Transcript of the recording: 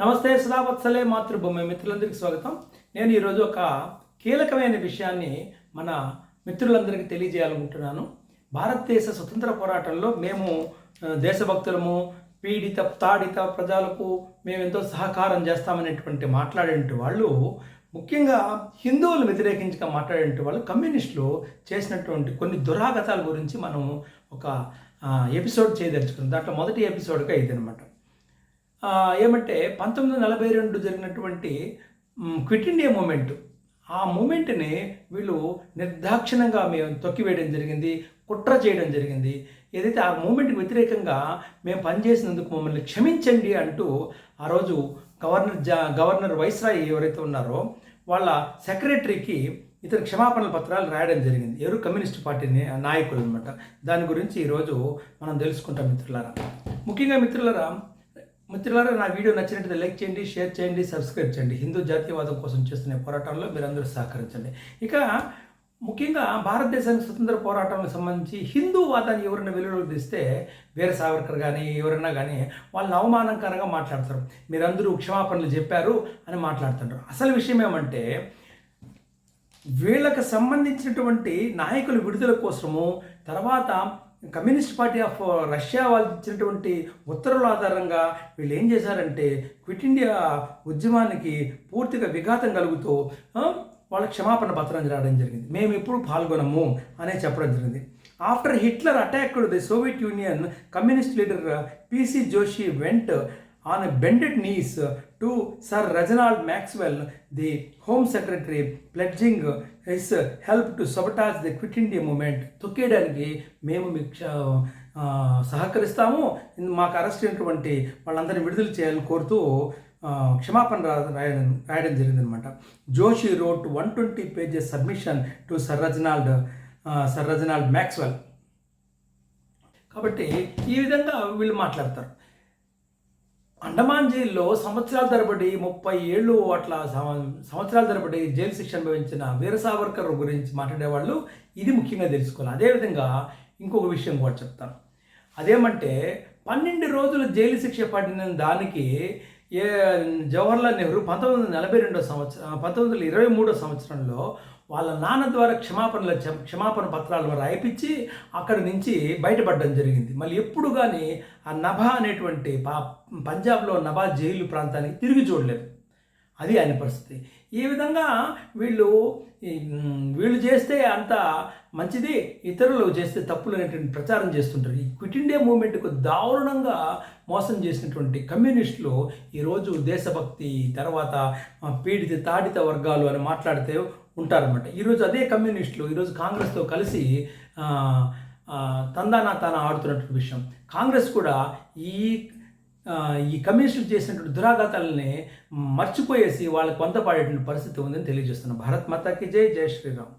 నమస్తే సదావత్సలే మాతృభూమి మిత్రులందరికీ స్వాగతం. నేను ఈరోజు ఒక కీలకమైన విషయాన్ని మన మిత్రులందరికీ తెలియజేయాలనుకుంటున్నాను. భారతదేశ స్వతంత్ర పోరాటంలో మేము దేశభక్తులము పీడిత తాడిత ప్రజలకు మేము ఎంతో సహకారం చేస్తామనేటువంటి మాట్లాడేటువంటి వాళ్ళు ముఖ్యంగా హిందువులు వ్యతిరేకించక మాట్లాడేటువంటి వాళ్ళు కమ్యూనిస్టులు చేసినటువంటి కొన్ని దురాగతాల గురించి మనం ఒక ఎపిసోడ్ చేయదలుచుకున్నాం. దాంట్లో మొదటి ఎపిసోడ్గా ఇదనమాట ఏమంటే పంతొమ్మిది వందల నలభై రెండు జరిగినటువంటి క్విట్ ఇండియా మూమెంట్. ఆ మూమెంట్ని వీళ్ళు నిర్దాక్షిణంగా మేము తొక్కివేయడం జరిగింది కుట్ర చేయడం జరిగింది. ఏదైతే ఆ మూమెంట్కి వ్యతిరేకంగా మేము పనిచేసినందుకు మమ్మల్ని క్షమించండి అంటూ ఆ రోజు గవర్నర్ జా గవర్నర్ వైస్రాయ్ ఎవరైతే ఉన్నారో వాళ్ళ సెక్రటరీకి ఇతర క్షమాపణల పత్రాలు రాయడం జరిగింది. ఎవరు? కమ్యూనిస్ట్ పార్టీ నాయకులు అనమాట దాని గురించి ఈరోజు మనం తెలుసుకుంటాం మిత్రులారా. ముఖ్యంగా మిత్రులారా మిత్రులారా నా వీడియో నచ్చినట్లయితే లైక్ చేయండి షేర్ చేయండి సబ్స్క్రైబ్ చేయండి. హిందూ జాతీయవాదం కోసం చేస్తున్న పోరాటంలో మీరందరూ సహకరించండి. ఇక ముఖ్యంగా భారతదేశానికి స్వతంత్ర పోరాటానికి సంబంధించి హిందూ వాదాన్ని ఎవరైనా వెలుగులోకి తీస్తే వీర సావర్కర్ కానీ ఎవరైనా కానీ వాళ్ళని అవమానకరంగా మాట్లాడతారు. మీరందరూ క్షమాపణలు చెప్పారు అని మాట్లాడుతుంటారు. అసలు విషయం ఏమంటే వీళ్ళకి సంబంధించినటువంటి నాయకుల విడుదల కోసము తర్వాత కమ్యూనిస్ట్ పార్టీ ఆఫ్ రష్యా వాళ్ళు ఇచ్చినటువంటి ఉత్తర్వుల ఆధారంగా వీళ్ళు ఏం చేశారంటే క్విట్ ఇండియా ఉద్యమానికి పూర్తిగా విఘాతం కలుగుతూ వాళ్ళ క్షమాపణ పత్రం రావడం జరిగింది. మేము ఇప్పుడు పాల్గొనము అనే చెప్పడం జరిగింది. After Hitler attacked the Soviet Union communist leader PC Joshi went on a bended knees to Sir Reginald Maxwell, the Home Secretary, pledging his help to sabotage the Quit India movement. తొక్కేయడానికి మేము మీకు క్ష- సహకరిస్తాము. మాకు arrest అయినటువంటి వాళ్ళందరినీ విడుదల చేయాలని కోరుతూ క్షమాపణ రాయడం రాయడం జరిగిందనమాట Joshi wrote one twenty pages submission to sir Reginald sir Reginald Maxwell కాబట్టి ఈ విధంగా వీళ్ళు మాట్లాడతారు. అండమాన్ జైల్లో సంవత్సరాల తరబడి ముప్పై ఏళ్ళు అట్లా సంవత్సరాల తరబడి జైలు శిక్ష అనుభవించిన వీర సావర్కర్ గురించి మాట్లాడేవాళ్ళు ఇది ముఖ్యంగా తెలుసుకోవాలి. అదేవిధంగా ఇంకొక విషయం కూడా చెప్తాను. అదేమంటే పన్నెండు రోజులు జైలు శిక్ష పడిన దానికి ఏ జవహర్లాల్ నెహ్రూ పంతొమ్మిది వందల నలభై రెండో సంవత్సరం పంతొమ్మిది వందల ఇరవై మూడో సంవత్సరంలో వాళ్ళ నాన్న ద్వారా క్షమాపణల క్షమాపణ పత్రాలు రాయిపించి అక్కడి నుంచి బయటపడడం జరిగింది. మళ్ళీ ఎప్పుడు కానీ ఆ నభా అనేటువంటి పా పంజాబ్లో నభా జైలు ప్రాంతానికి తిరిగి చూడలేదు. అది ఆయన పరిస్థితి. ఈ విధంగా వీళ్ళు వీళ్ళు చేస్తే అంత మంచిది ఇతరులు చేస్తే తప్పులు అనేటువంటి ప్రచారం చేస్తుంటారు. ఈ క్విట్ ఇండియా మూమెంట్కు దారుణంగా మోసం చేసినటువంటి కమ్యూనిస్టులు ఈరోజు దేశభక్తి తర్వాత పీడిత తాడిత వర్గాలు అని మాట్లాడితే ఉంటారన్నమాట. ఈరోజు అదే కమ్యూనిస్టులు ఈరోజు కాంగ్రెస్తో కలిసి తందానా తానా ఆడుతున్నటువంటి విషయం. కాంగ్రెస్ కూడా ఈ ఈ కమ్యూనిస్టులు చేసినటువంటి దురాఘాతాలని మర్చిపోయేసి వాళ్ళకు కొంత పాడేటువంటి పరిస్థితి ఉందని తెలియజేస్తున్నాం భారత్ మాతాకి జై జై శ్రీరామ్.